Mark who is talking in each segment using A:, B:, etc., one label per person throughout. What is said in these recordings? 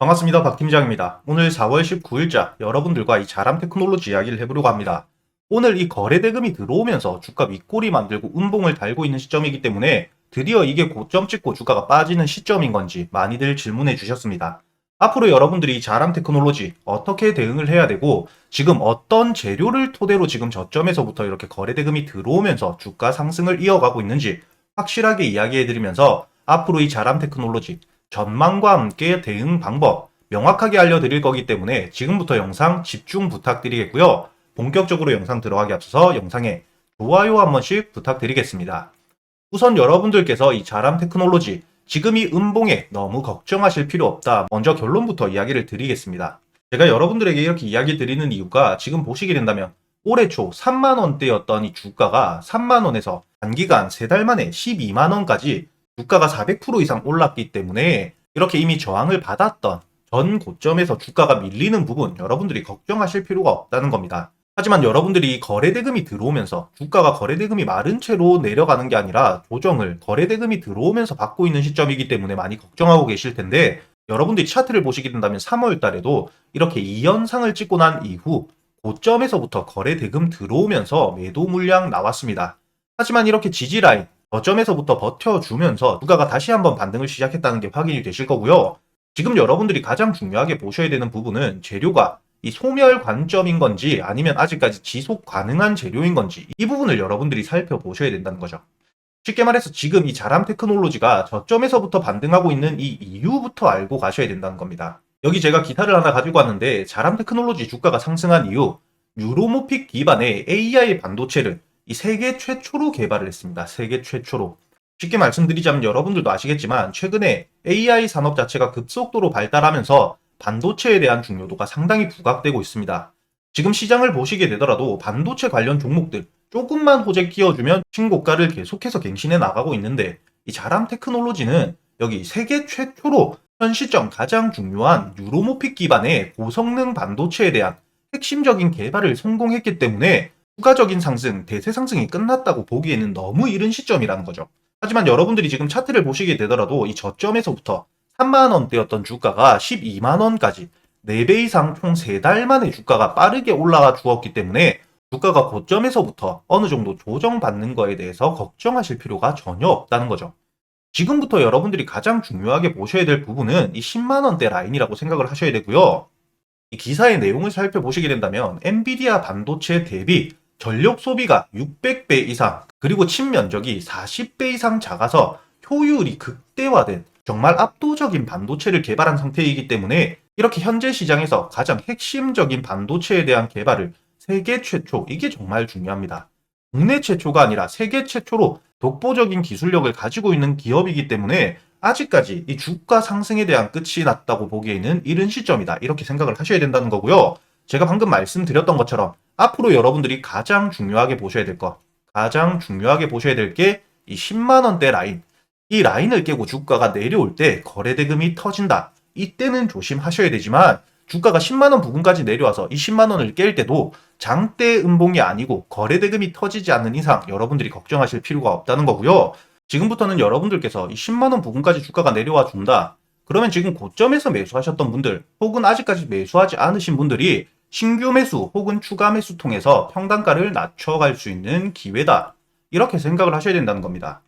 A: 반갑습니다. 박 팀장입니다. 오늘 4월 19일자 여러분들과 이 자람 테크놀로지 이야기를 해보려고 합니다. 오늘 이 거래 대금이 들어오면서 주가 윗꼬리 만들고 음봉을 달고 있는 시점이기 때문에 드디어 이게 고점 찍고 주가가 빠지는 시점인 건지 많이들 질문해 주셨습니다. 앞으로 여러분들이 이 자람 테크놀로지 어떻게 대응을 해야 되고 지금 어떤 재료를 토대로 지금 저점에서부터 이렇게 거래 대금이 들어오면서 주가 상승을 이어가고 있는지 확실하게 이야기해 드리면서 앞으로 이 자람 테크놀로지 전망과 함께 대응 방법 명확하게 알려드릴 거기 때문에 지금부터 영상 집중 부탁드리겠고요. 본격적으로 영상 들어가기 앞서서 영상에 좋아요 한 번씩 부탁드리겠습니다. 우선 여러분들께서 이 자람 테크놀로지 지금 이 음봉에 너무 걱정하실 필요 없다. 먼저 결론부터 이야기를 드리겠습니다. 제가 여러분들에게 이렇게 이야기 드리는 이유가 지금 보시게 된다면 올해 초 3만 원대였던 이 주가가 3만 원에서 단기간 3달 만에 12만 원까지 주가가 400% 이상 올랐기 때문에 이렇게 이미 저항을 받았던 전 고점에서 주가가 밀리는 부분 여러분들이 걱정하실 필요가 없다는 겁니다. 하지만 여러분들이 거래대금이 들어오면서 주가가 거래대금이 마른 채로 내려가는 게 아니라 조정을 거래대금이 들어오면서 받고 있는 시점이기 때문에 많이 걱정하고 계실 텐데 여러분들이 차트를 보시게 된다면 3월 달에도 이렇게 2연상을 찍고 난 이후 고점에서부터 거래대금 들어오면서 매도 물량 나왔습니다. 하지만 이렇게 지지라인 저점에서부터 버텨주면서 주가가 다시 한번 반등을 시작했다는 게 확인이 되실 거고요. 지금 여러분들이 가장 중요하게 보셔야 되는 부분은 재료가 이 소멸 관점인 건지 아니면 아직까지 지속 가능한 재료인 건지 이 부분을 여러분들이 살펴보셔야 된다는 거죠. 쉽게 말해서 지금 이 자람 테크놀로지가 저점에서부터 반등하고 있는 이 이유부터 알고 가셔야 된다는 겁니다. 여기 제가 기타를 하나 가지고 왔는데 자람 테크놀로지 주가가 상승한 이유 유로모픽 기반의 AI 반도체를 이 세계 최초로 개발을 했습니다. 세계 최초로. 쉽게 말씀드리자면 여러분들도 아시겠지만 최근에 AI 산업 자체가 급속도로 발달하면서 반도체에 대한 중요도가 상당히 부각되고 있습니다. 지금 시장을 보시게 되더라도 반도체 관련 종목들 조금만 호재 끼워주면 신고가를 계속해서 갱신해 나가고 있는데 이 자람 테크놀로지는 여기 세계 최초로 현 시점 가장 중요한 유로모픽 기반의 고성능 반도체에 대한 핵심적인 개발을 성공했기 때문에 추가적인 상승, 대세 상승이 끝났다고 보기에는 너무 이른 시점이라는 거죠. 하지만 여러분들이 지금 차트를 보시게 되더라도 이 저점에서부터 3만 원대였던 주가가 12만 원까지 4배 이상 총 3달 만에 주가가 빠르게 올라가 주었기 때문에 주가가 고점에서부터 어느 정도 조정받는 거에 대해서 걱정하실 필요가 전혀 없다는 거죠. 지금부터 여러분들이 가장 중요하게 보셔야 될 부분은 이 10만 원대 라인이라고 생각을 하셔야 되고요. 이 기사의 내용을 살펴보시게 된다면 엔비디아 반도체 대비 전력 소비가 600배 이상 그리고 친면적이 40배 이상 작아서 효율이 극대화된 정말 압도적인 반도체를 개발한 상태이기 때문에 이렇게 현재 시장에서 가장 핵심적인 반도체에 대한 개발을 세계 최초, 이게 정말 중요합니다. 국내 최초가 아니라 세계 최초로 독보적인 기술력을 가지고 있는 기업이기 때문에 아직까지 이 주가 상승에 대한 끝이 났다고 보기에는 이른 시점이다. 이렇게 생각을 하셔야 된다는 거고요. 제가 방금 말씀드렸던 것처럼 앞으로 여러분들이 가장 중요하게 보셔야 될 것, 가장 중요하게 보셔야 될 게 이 10만 원대 라인. 이 라인을 깨고 주가가 내려올 때 거래 대금이 터진다. 이때는 조심하셔야 되지만 주가가 10만 원 부근까지 내려와서 이 10만 원을 깰 때도 장대 음봉이 아니고 거래 대금이 터지지 않는 이상 여러분들이 걱정하실 필요가 없다는 거고요. 지금부터는 여러분들께서 이 10만 원 부근까지 주가가 내려와 준다. 그러면 지금 고점에서 매수하셨던 분들 혹은 아직까지 매수하지 않으신 분들이 신규 매수 혹은 추가 매수 통해서 평단가를 낮춰갈 수 있는 기회다. 이렇게 생각을 하셔야 된다는 겁니다.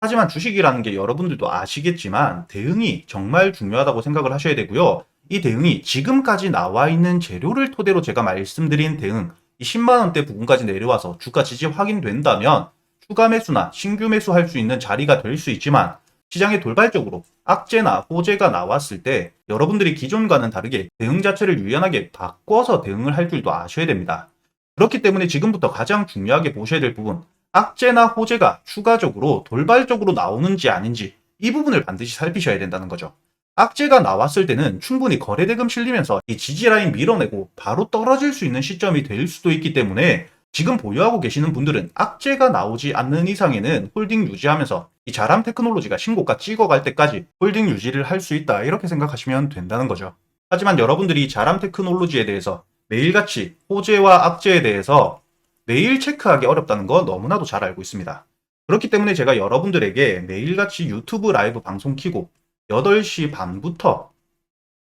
A: 하지만 주식이라는 게 여러분들도 아시겠지만 대응이 정말 중요하다고 생각을 하셔야 되고요. 이 대응이 지금까지 나와 있는 재료를 토대로 제가 말씀드린 대응, 이 10만원대 부분까지 내려와서 주가 지지 확인된다면 추가 매수나 신규 매수할 수 있는 자리가 될 수 있지만 시장에 돌발적으로 악재나 호재가 나왔을 때 여러분들이 기존과는 다르게 대응 자체를 유연하게 바꿔서 대응을 할 줄도 아셔야 됩니다. 그렇기 때문에 지금부터 가장 중요하게 보셔야 될 부분, 악재나 호재가 추가적으로 돌발적으로 나오는지 아닌지 이 부분을 반드시 살피셔야 된다는 거죠. 악재가 나왔을 때는 충분히 거래대금 실리면서 이 지지라인 밀어내고 바로 떨어질 수 있는 시점이 될 수도 있기 때문에 지금 보유하고 계시는 분들은 악재가 나오지 않는 이상에는 홀딩 유지하면서 이 자람 테크놀로지가 신고가 찍어갈 때까지 홀딩 유지를 할 수 있다 이렇게 생각하시면 된다는 거죠. 하지만 여러분들이 자람 테크놀로지에 대해서 매일같이 호재와 악재에 대해서 매일 체크하기 어렵다는 거 너무나도 잘 알고 있습니다. 그렇기 때문에 제가 여러분들에게 매일같이 유튜브 라이브 방송 키고 8시 반부터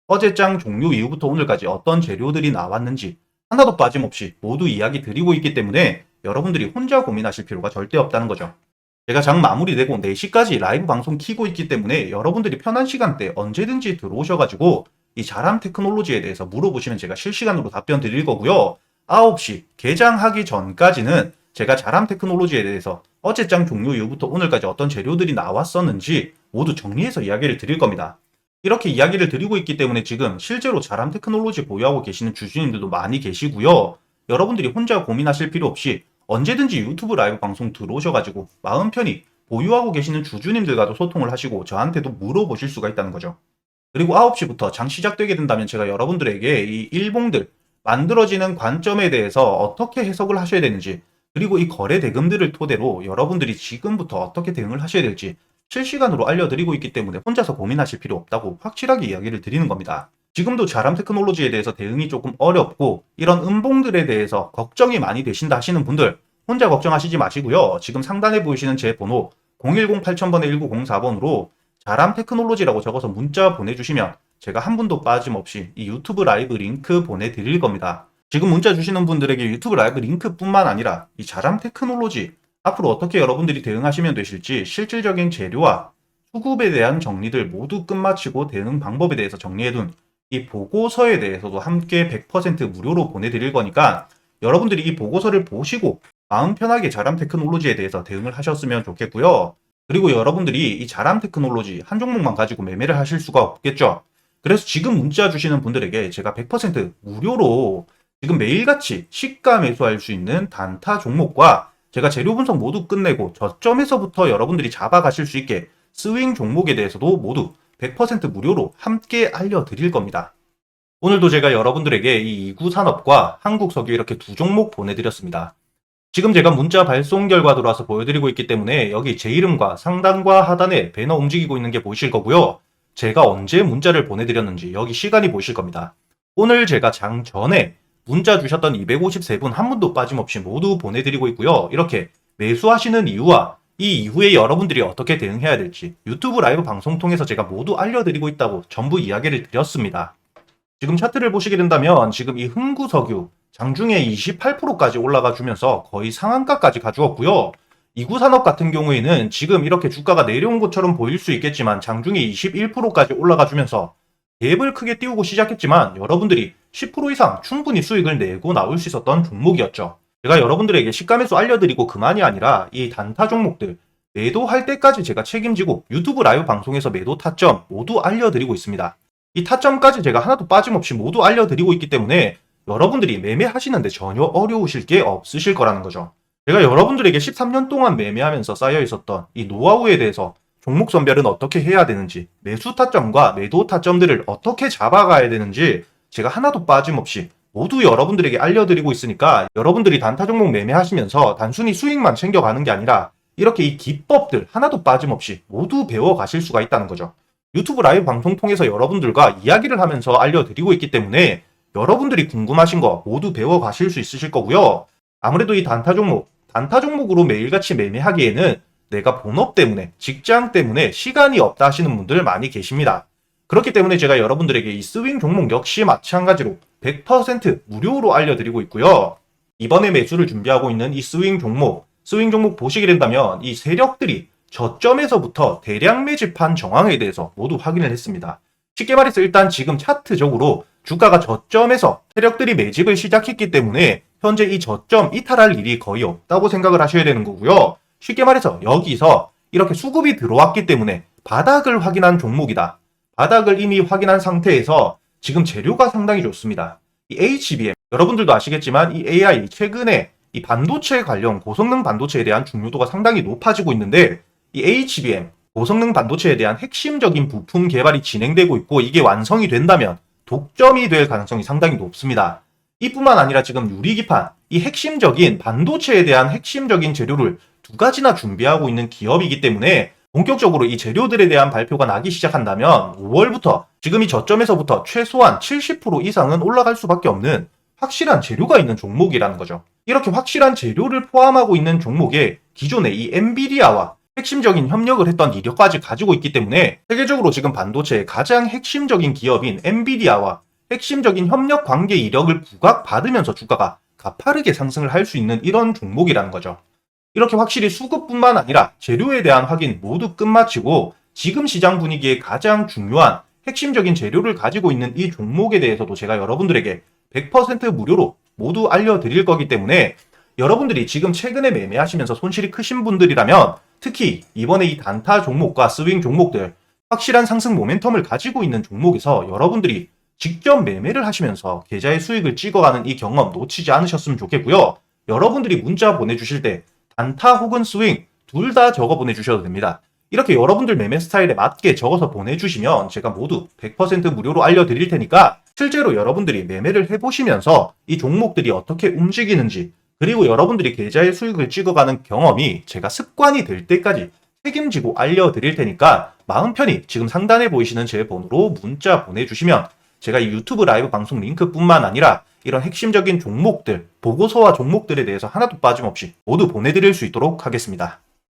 A: 어제장 종료 이후부터 오늘까지 어떤 재료들이 나왔는지 하나도 빠짐없이 모두 이야기 드리고 있기 때문에 여러분들이 혼자 고민하실 필요가 절대 없다는 거죠. 제가 장 마무리되고 4시까지 라이브 방송 키고 있기 때문에 여러분들이 편한 시간대 언제든지 들어오셔가지고 이 자람 테크놀로지에 대해서 물어보시면 제가 실시간으로 답변 드릴 거고요. 9시 개장하기 전까지는 제가 자람 테크놀로지에 대해서 어제 장 종료 이후부터 오늘까지 어떤 재료들이 나왔었는지 모두 정리해서 이야기를 드릴 겁니다. 이렇게 이야기를 드리고 있기 때문에 지금 실제로 자람 테크놀로지 보유하고 계시는 주주님들도 많이 계시고요. 여러분들이 혼자 고민하실 필요 없이 언제든지 유튜브 라이브 방송 들어오셔가지고 마음 편히 보유하고 계시는 주주님들과도 소통을 하시고 저한테도 물어보실 수가 있다는 거죠. 그리고 9시부터 장 시작되게 된다면 제가 여러분들에게 이 일봉들 만들어지는 관점에 대해서 어떻게 해석을 하셔야 되는지 그리고 이 거래 대금들을 토대로 여러분들이 지금부터 어떻게 대응을 하셔야 될지 실시간으로 알려드리고 있기 때문에 혼자서 고민하실 필요 없다고 확실하게 이야기를 드리는 겁니다. 지금도 자람 테크놀로지에 대해서 대응이 조금 어렵고 이런 음봉들에 대해서 걱정이 많이 되신다 하시는 분들 혼자 걱정하시지 마시고요. 지금 상단에 보이시는 제 번호 010-8000번에 1904번으로 자람 테크놀로지라고 적어서 문자 보내주시면 제가 한 분도 빠짐없이 이 유튜브 라이브 링크 보내드릴 겁니다. 지금 문자 주시는 분들에게 유튜브 라이브 링크뿐만 아니라 이 자람 테크놀로지 앞으로 어떻게 여러분들이 대응하시면 되실지 실질적인 재료와 수급에 대한 정리들 모두 끝마치고 대응 방법에 대해서 정리해둔 이 보고서에 대해서도 함께 100% 무료로 보내드릴 거니까 여러분들이 이 보고서를 보시고 마음 편하게 자람 테크놀로지에 대해서 대응을 하셨으면 좋겠고요. 그리고 여러분들이 이 자람 테크놀로지 한 종목만 가지고 매매를 하실 수가 없겠죠. 그래서 지금 문자 주시는 분들에게 제가 100% 무료로 지금 매일같이 시가 매수할 수 있는 단타 종목과 제가 재료 분석 모두 끝내고 저점에서부터 여러분들이 잡아가실 수 있게 스윙 종목에 대해서도 모두 100% 무료로 함께 알려드릴 겁니다. 오늘도 제가 여러분들에게 이 이구 산업과 한국 석유 이렇게 두 종목 보내드렸습니다. 지금 제가 문자 발송 결과 들어와서 보여드리고 있기 때문에 여기 제 이름과 상단과 하단에 배너 움직이고 있는 게 보이실 거고요. 제가 언제 문자를 보내드렸는지 여기 시간이 보이실 겁니다. 오늘 제가 장 전에 문자 주셨던 253분 한 분도 빠짐없이 모두 보내드리고 있고요. 이렇게 매수하시는 이유와 이 이후에 여러분들이 어떻게 대응해야 될지 유튜브 라이브 방송 통해서 제가 모두 알려드리고 있다고 전부 이야기를 드렸습니다. 지금 차트를 보시게 된다면 지금 이 흥구 석유 장중에 28%까지 올라가 주면서 거의 상한가까지 가주었고요. 이구산업 같은 경우에는 지금 이렇게 주가가 내려온 것처럼 보일 수 있겠지만 장중에 21%까지 올라가 주면서 갭을 크게 띄우고 시작했지만 여러분들이 10% 이상 충분히 수익을 내고 나올 수 있었던 종목이었죠. 제가 여러분들에게 시가매수 알려드리고 그만이 아니라 이 단타 종목들 매도할 때까지 제가 책임지고 유튜브 라이브 방송에서 매도 타점 모두 알려드리고 있습니다. 이 타점까지 제가 하나도 빠짐없이 모두 알려드리고 있기 때문에 여러분들이 매매하시는데 전혀 어려우실 게 없으실 거라는 거죠. 제가 여러분들에게 13년 동안 매매하면서 쌓여 있었던 이 노하우에 대해서 종목 선별은 어떻게 해야 되는지, 매수 타점과 매도 타점들을 어떻게 잡아가야 되는지 제가 하나도 빠짐없이 모두 여러분들에게 알려드리고 있으니까 여러분들이 단타 종목 매매하시면서 단순히 수익만 챙겨가는 게 아니라 이렇게 이 기법들 하나도 빠짐없이 모두 배워가실 수가 있다는 거죠. 유튜브 라이브 방송 통해서 여러분들과 이야기를 하면서 알려드리고 있기 때문에 여러분들이 궁금하신 거 모두 배워가실 수 있으실 거고요. 아무래도 이 단타 종목, 단타 종목으로 매일같이 매매하기에는 내가 본업 때문에, 직장 때문에 시간이 없다 하시는 분들 많이 계십니다. 그렇기 때문에 제가 여러분들에게 이 스윙 종목 역시 마찬가지로 100% 무료로 알려드리고 있고요. 이번에 매수를 준비하고 있는 이 스윙 종목, 스윙 종목 보시게 된다면 이 세력들이 저점에서부터 대량 매집한 정황에 대해서 모두 확인을 했습니다. 쉽게 말해서 일단 지금 차트적으로 주가가 저점에서 세력들이 매집을 시작했기 때문에 현재 이 저점 이탈할 일이 거의 없다고 생각을 하셔야 되는 거고요. 쉽게 말해서 여기서 이렇게 수급이 들어왔기 때문에 바닥을 확인한 종목이다. 바닥을 이미 확인한 상태에서 지금 재료가 상당히 좋습니다. 이 HBM 여러분들도 아시겠지만 이 AI 최근에 이 반도체 관련 고성능 반도체에 대한 중요도가 상당히 높아지고 있는데 이 HBM 고성능 반도체에 대한 핵심적인 부품 개발이 진행되고 있고 이게 완성이 된다면 독점이 될 가능성이 상당히 높습니다. 이뿐만 아니라 지금 유리기판, 이 핵심적인 반도체에 대한 핵심적인 재료를 두 가지나 준비하고 있는 기업이기 때문에 본격적으로 이 재료들에 대한 발표가 나기 시작한다면 5월부터 지금 이 저점에서부터 최소한 70% 이상은 올라갈 수밖에 없는 확실한 재료가 있는 종목이라는 거죠. 이렇게 확실한 재료를 포함하고 있는 종목에 기존의 이 엔비디아와 핵심적인 협력을 했던 이력까지 가지고 있기 때문에 세계적으로 지금 반도체의 가장 핵심적인 기업인 엔비디아와 핵심적인 협력 관계 이력을 부각받으면서 주가가 가파르게 상승을 할 수 있는 이런 종목이라는 거죠. 이렇게 확실히 수급뿐만 아니라 재료에 대한 확인 모두 끝마치고 지금 시장 분위기에 가장 중요한 핵심적인 재료를 가지고 있는 이 종목에 대해서도 제가 여러분들에게 100% 무료로 모두 알려드릴 거기 때문에 여러분들이 지금 최근에 매매하시면서 손실이 크신 분들이라면 특히 이번에 이 단타 종목과 스윙 종목들 확실한 상승 모멘텀을 가지고 있는 종목에서 여러분들이 직접 매매를 하시면서 계좌의 수익을 찍어가는 이 경험 놓치지 않으셨으면 좋겠고요. 여러분들이 문자 보내주실 때 단타 혹은 스윙 둘 다 적어 보내주셔도 됩니다. 이렇게 여러분들 매매 스타일에 맞게 적어서 보내주시면 제가 모두 100% 무료로 알려드릴 테니까 실제로 여러분들이 매매를 해보시면서 이 종목들이 어떻게 움직이는지 그리고 여러분들이 계좌의 수익을 찍어가는 경험이 제가 습관이 될 때까지 책임지고 알려드릴 테니까 마음 편히 지금 상단에 보이시는 제 번호로 문자 보내주시면 제가 이 유튜브 라이브 방송 링크뿐만 아니라 이런 핵심적인 종목들, 보고서와 종목들에 대해서 하나도 빠짐없이 모두 보내드릴 수 있도록 하겠습니다.